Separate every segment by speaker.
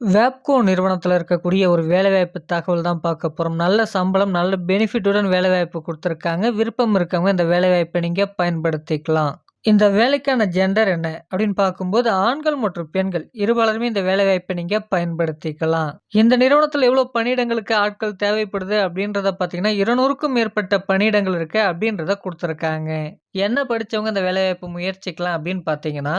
Speaker 1: வேப்கோ நிறுவனத்தில் இருக்கக்கூடிய ஒரு வேலைவாய்ப்பு தகவல் தான் பார்க்க போகிறோம் நல்ல சம்பளம், நல்ல பெனிஃபிட்டுடன் வேலைவாய்ப்பு கொடுத்துருக்காங்க விருப்பம் இருக்கவங்க இந்த வேலைவாய்ப்பை நீங்க பயன்படுத்திக்கலாம். இந்த வேலைக்கான ஜெண்டர் என்ன அப்படின்னு பார்க்கும்போது, ஆண்கள் மற்றும் பெண்கள் இருபாலருமே இந்த வேலைவாய்ப்பை நீங்க பயன்படுத்திக்கலாம். இந்த நிறுவனத்தில் எவ்வளோ பணியிடங்களுக்கு ஆட்கள் தேவைப்படுது அப்படின்றத பார்த்தீங்கன்னா, 200க்கும் மேற்பட்ட பணியிடங்கள் இருக்குது அப்படின்றத கொடுத்துருக்காங்க என்ன படிச்சவங்க இந்த வேலைவாய்ப்பு முயற்சிக்கலாம் அப்படின்னு பார்த்தீங்கன்னா,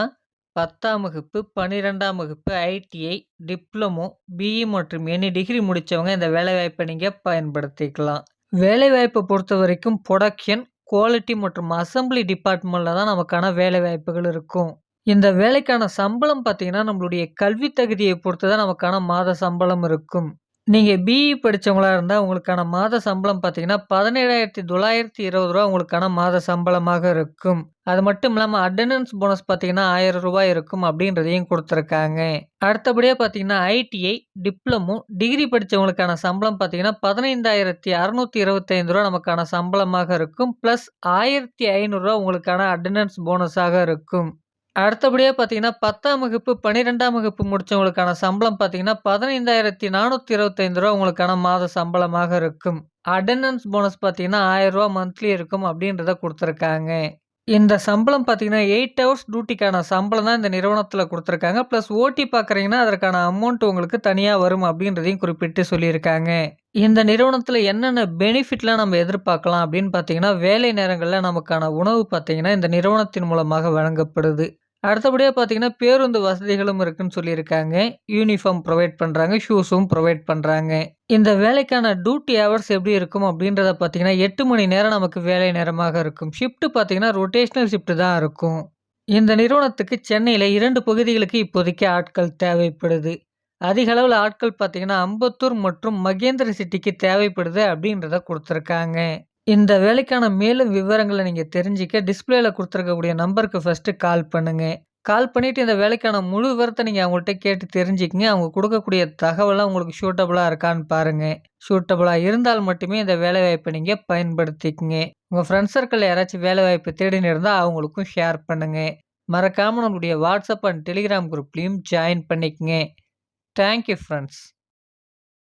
Speaker 1: 10ஆம் வகுப்பு, 12ஆம் வகுப்பு, ஐடிஐ, டிப்ளமோ, பிஇ மற்றும் எனி டிகிரி முடித்தவங்க இந்த வேலைவாய்ப்பை நீங்கள் பயன்படுத்திக்கலாம். வேலைவாய்ப்பை பொறுத்த வரைக்கும் புரொடக்ஷன், குவாலிட்டி மற்றும் அசெம்பிளி டிபார்ட்மெண்ட்டில் தான் நமக்கான வேலைவாய்ப்புகள் இருக்கும். இந்த வேலைக்கான சம்பளம் பார்த்தீங்கன்னா, நம்மளுடைய கல்வி தகுதியை பொறுத்து தான் நமக்கான மாத சம்பளம் இருக்கும். நீங்கள் பிஇ படித்தவங்களாக இருந்தால் உங்களுக்கான மாத சம்பளம் பார்த்தீங்கன்னா, பதினேழாயிரத்தி தொள்ளாயிரத்தி இருபது ரூபா உங்களுக்கான மாத சம்பளமாக இருக்கும். அது மட்டும் இல்லாமல் அட்டண்டன்ஸ் போனஸ் பார்த்தீங்கன்னா, ஆயிரம் ரூபாய் இருக்கும் அப்படின்றதையும் கொடுத்துருக்காங்க அடுத்தபடியாக பார்த்தீங்கன்னா, ஐடிஐ, டிப்ளமோ, டிகிரி படித்தவங்களுக்கான சம்பளம் பார்த்தீங்கன்னா, பதினைந்தாயிரத்தி அறுநூத்தி இருபத்தைந்து ரூபா நமக்கான சம்பளமாக இருக்கும். ப்ளஸ் ஆயிரத்தி ஐநூறுரூவா உங்களுக்கான அட்டண்டன்ஸ் போனஸாக இருக்கும். அடுத்தபடியாக பார்த்தீங்கன்னா, 10ஆம் வகுப்பு, 12ஆம் வகுப்பு முடித்தவங்களுக்கான சம்பளம் பார்த்தீங்கன்னா, ரூ. 15,425 உங்களுக்கான மாத சம்பளமாக இருக்கும். அட்டெண்டன்ஸ் போனஸ் பார்த்தீங்கன்னா, ரூ. 1000 மந்த்லி இருக்கும் அப்படின்றத கொடுத்துருக்காங்க இந்த சம்பளம் பார்த்தீங்கன்னா, எயிட் ஹவர்ஸ் டியூட்டிக்கான சம்பளம் தான் இந்த நிறுவனத்தில் கொடுத்துருக்காங்க ப்ளஸ் ஓட்டி பார்க்குறீங்கன்னா, அதற்கான அமௌண்ட் உங்களுக்கு தனியாக வரும் அப்படின்றதையும் குறிப்பிட்டு சொல்லியிருக்காங்க. இந்த நிறுவனத்தில் என்னென்ன பெனிஃபிட்லாம் நம்ம எதிர்பார்க்கலாம் அப்படின்னு பார்த்தீங்கன்னா, வேலை நேரங்களில் நமக்கான உணவு பார்த்தீங்கன்னா, இந்த நிறுவனத்தின் மூலமாக வழங்கப்படுது. அடுத்தபடியாக பார்த்தீங்கன்னா, பேருந்து வசதிகளும் இருக்குன்னு சொல்லியிருக்காங்க. யூனிஃபார்ம் ப்ரொவைட் பண்ணுறாங்க ஷூஸும் ப்ரொவைட் பண்ணுறாங்க இந்த வேலைக்கான டியூட்டி ஹவர்ஸ் எப்படி இருக்கும் அப்படின்றத பார்த்தீங்கன்னா, எட்டு மணி நேரம் நமக்கு வேலை நேரமாக இருக்கும். ஷிஃப்ட்டு பார்த்தீங்கன்னா, ரொட்டேஷனல் ஷிஃப்ட் தான் இருக்கும். இந்த நிறுவனத்துக்கு சென்னையில் இரண்டு பகுதிகளுக்கு இப்போதைக்கு ஆட்கள் தேவைப்படுது. அதிக அளவில் ஆட்கள் பார்த்தீங்கன்னா, அம்பத்தூர் மற்றும் மகேந்திர சிட்டிக்கு தேவைப்படுது அப்படின்றத கொடுத்துருக்காங்க இந்த வேலைக்கான மேலும் விவரங்களை நீங்கள் தெரிஞ்சிக்க டிஸ்பிளேல கொடுத்துருக்கக்கூடிய நம்பருக்கு ஃபஸ்ட்டு கால் பண்ணுங்கள் கால் பண்ணிவிட்டு இந்த வேலைக்கான முழு விவரத்தை நீங்கள் அவங்கள்ட்ட கேட்டு தெரிஞ்சுக்கங்க. அவங்க கொடுக்கக்கூடிய தகவலாக உங்களுக்கு சூட்டபுளாக இருக்கான்னு பாருங்கள் சூட்டபுளாக இருந்தால் மட்டுமே இந்த வேலைவாய்ப்பை நீங்கள் பயன்படுத்திக்கங்க. உங்கள் ஃப்ரெண்ட்ஸ் சர்க்கிளில் யாராச்சும் வேலைவாய்ப்பு தேடின்னு இருந்தால் அவங்களுக்கும் ஷேர் பண்ணுங்கள் மறக்காமல் நம்மளுடைய வாட்ஸ்அப் அண்ட் டெலிகிராம் குரூப்லேயும் ஜாயின் பண்ணிக்கங்க. Thank you